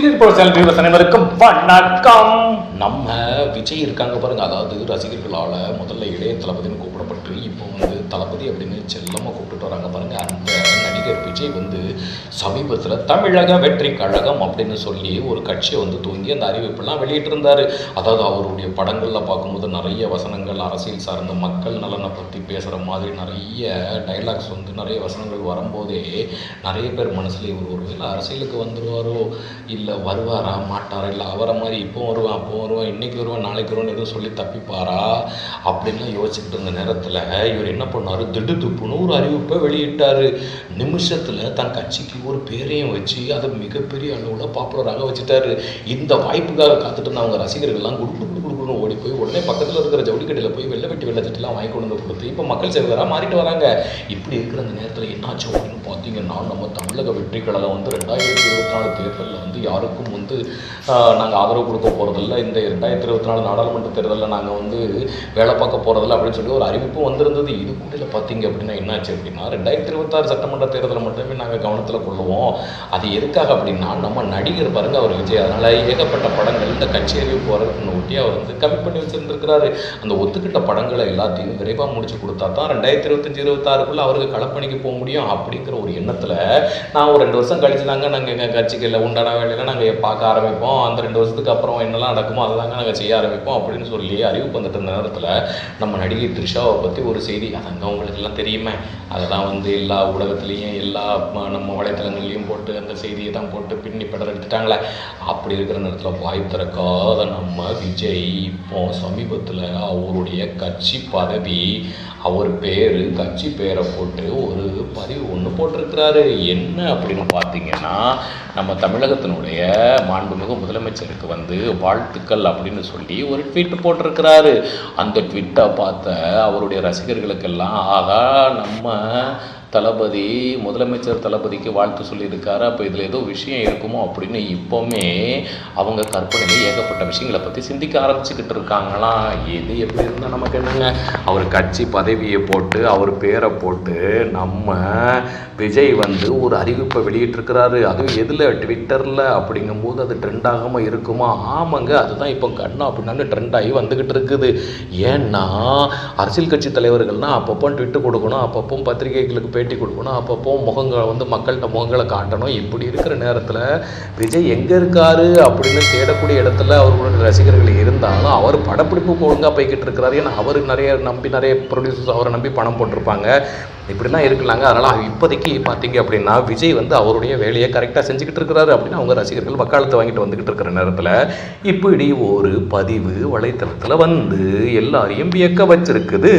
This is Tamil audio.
சீரியல் போல சேனல் வியூவர்ஸ் அனைவருக்கும் வணக்கம். நம்ம விஜய் இருக்காங்க பாருங்க. அதாவது ரசிகர்களால் முதல்ல இளைய தளபதினு கூப்பிடப்பட்டு இப்போ வந்து தளபதி அப்படின்னு செல்லமாக கூப்பிட்டு வராங்க பாருங்க. அந்த நடிகர் விஜய் வந்து சமீபத்தில் தமிழக வெற்றி கழகம் அப்படின்னு சொல்லி ஒரு கட்சியை வந்து தூங்கி அந்த அறிவிப்பெல்லாம் வெளியிட்டு இருந்தாரு அதாவது அவருடைய படங்களில் பார்க்கும்போது நிறைய வசனங்கள் அரசியல் சார்ந்த மக்கள் நலனை பற்றி பேசுகிற மாதிரி நிறைய டைலாக்ஸ் வந்து நிறைய வசனங்கள் வரும்போதே நிறைய பேர் மனசுலேயே இவர் ஒருவேளை அரசியலுக்கு வந்துருவாரோ? இல்லை வருவாரா? மாட்டாரா? இல்லை அவரை மாதிரி இப்போ வருவான் அப்போ வருவான் இன்றைக்கி வருவான் நாளைக்கு வருவான் எதுவும் சொல்லி தப்பிப்பாரா? அப்படின்லாம் யோசிச்சுக்கிட்டு இருந்த நேரத்தில் இவர் என்ன பண்ணார்? திடுதுப்புன்னு ஒரு அறிவிப்பை வெளியிட்டார். நிமிஷத்தில் தன் கட்சிக்கு ஒரு பேரையும் வச்சு அதை மிகப்பெரிய அளவில் பாப்புலராக வச்சுட்டாரு. இந்த வாய்ப்புக்காக காத்துட்டு இருந்த அவங்க ரசிகர்கள்லாம் குடு குடு ஓடி போய் உடனே பக்கத்தில் இருக்கிற ஜவுளிக்கடையில் போய் வெள்ளை வெட்டி வெள்ளை சட்டிலாம் வாங்கி கொண்டு வந்து கொடுத்து இப்போ மக்கள் சேவையராக மாறிட்டு வராங்க. இப்படி இருக்கிற அந்த நேரத்தில் என்னாச்சு அப்படின்னு பார்த்தீங்கன்னா நம்ம தமிழக வெற்றி கழகம் வந்து ரெண்டாயிரத்தி இருபத்தி நாலு தேர்தலில் வந்து யாருக்கும் வந்து நாங்கள் ஆதரவு கொடுக்க போகிறதில்ல இந்த ரெண்டாயிரத்தி இருபத்தி நாலு நாடாளுமன்ற தேர்தலில் நாங்கள் வந்து வேலை பார்க்க போகிறதில்ல அப்படின்னு சொல்லி ஒரு அறிவிப்பு வந்திருந்தது. இது கூட பார்த்தீங்க அப்படின்னா என்னாச்சு அப்படின்னா ரெண்டாயிரத்தி இருபத்தாறு சட்டமன்ற தேர்தலை மட்டுமே நாங்கள் கவனத்தில் கொள்ளுவோம். அது எதுக்காக அப்படின்னா நம்ம நடிகர் பாருங்க அவர் விஜய். அதனால் ஏகப்பட்ட படங்கள் இந்த கச்சேரி போகிறதுன்னு ஒட்டி அவர் வந்து கம்மி பண்ணி வச்சுருந்துருக்கிறாரு. அந்த ஒத்துக்கிட்ட படங்களை எல்லாத்தையும் விரைவாக முடிச்சு கொடுத்தா தான் ரெண்டாயிரத்தி இருபத்தஞ்சி இருபத்தாறுக்குள்ள அவருக்கு களப்பணிக்கு போக முடியும் அப்படிங்கிற ஒரு எண்ணத்தில் நான் ஒரு ரெண்டு வருஷம் கழிச்சு தாங்க நாங்கள் எங்கள் கட்சிகளில் உண்டான வேலையில நாங்கள் பார்க்க ஆரம்பிப்போம். அந்த ரெண்டு வருஷத்துக்கு அப்புறம் என்னெல்லாம் நடக்குமோ அதை தாங்க நாங்கள் செய்ய ஆரம்பிப்போம் அப்படின்னு சொல்லி அறிவிப்பு வந்துட்டு இருந்த நேரத்தில் நம்ம நடிகை த்ரிஷாவை பற்றி ஒரு செய்தி அதங்க அவங்களுக்கெல்லாம் தெரியுமே. அதெல்லாம் வந்து எல்லா ஊடகத்துலேயும் எல்லா நம்ம வலைத்தளங்கள்லையும் போட்டு அந்த செய்தியை தான் போட்டு பின்னி படம் எடுத்துட்டாங்களே அப்படி இருக்கிற நேரத்தில் வாய் திறக்காத நம்ம விஜய் இப்போ சமீபத்தில் அவருடைய கட்சி பதவி அவர் பேர் கட்சி பேரை போட்டு ஒரு பதிவு ஒன்று போட்டிருக்கிறாரு. என்ன அப்படின்னு பார்த்தீங்கன்னா நம்ம தமிழகத்தினுடைய மாண்புமிகு முதலமைச்சருக்கு வந்து வாழ்த்துக்கள் அப்படின்னு சொல்லி ஒரு ட்வீட் போட்டிருக்கிறாரு. அந்த ட்வீட்டை பார்த்த அவருடைய ரசிகர்களுக்கெல்லாம் ஆகா நம்ம தளபதி முதலமைச்சர் தளபதிக்கு வாழ்த்து சொல்லியிருக்காரு. அப்போ இதில் ஏதோ விஷயம் இருக்குமோ? அப்படின்னு இப்போவுமே அவங்க கற்பனையில் ஏகப்பட்ட விஷயங்களை பற்றி சிந்திக்க ஆரம்பிச்சுக்கிட்டு இருக்காங்களாம் எது எப்படி இருந்தால் நமக்கு என்னங்க? அவர் கட்சி பதவியை போட்டு அவர் பேரை போட்டு நம்ம விஜய் வந்து ஒரு அறிவிப்பை வெளியிட்டிருக்கிறாரு. அதுவும் எதில்? ட்விட்டரில் அப்படிங்கும்போது அது ட்ரெண்ட் ஆகாமல் இருக்குமா? ஆமாங்க அதுதான் இப்போ கண்ணா அப்படின்னாங்க ட்ரெண்ட் ஆகி வந்துக்கிட்டு இருக்குது ஏன்னா அரசியல் கட்சி தலைவர்கள்னால் அப்பப்போ ட்விட்டு கொடுக்கணும் அப்பப்போ பத்திரிகைகளுக்கு பேட்டி கொடுக்கணும் அப்பப்போ முகங்களை வந்து மக்கள்கிட்ட முகங்களை காட்டணும். இப்படி இருக்கிற நேரத்தில் விஜய் எங்கே இருக்காரு அப்படின்னு தேடக்கூடிய இடத்துல அவர்களுடைய ரசிகர்கள் இருந்தால் இருந்தாலும் அவர் படப்பிடிப்பு ஒழுங்காக போய்கிட்டு இருக்கிறாரு. ஏன்னா அவர் நிறைய நம்பி நிறைய ப்ரொடியூசர்ஸ் அவரை நம்பி பணம் போட்டிருப்பாங்க. இப்படிலாம் இருக்கலாங்க. அதனால் இப்போதைக்கு பார்த்தீங்க அப்படின்னா விஜய் வந்து அவருடைய வேலையை கரெக்டாக செஞ்சுக்கிட்டு இருக்கிறாரு அப்படின்னு அவங்க ரசிகர்கள் வக்காலத்து வாங்கிட்டு வந்துக்கிட்டு இருக்கிற நேரத்தில் இப்படி ஒரு பதிவு வலைத்தளத்தில் வந்து எல்லாரையும் வியக்க வச்சிருக்குது.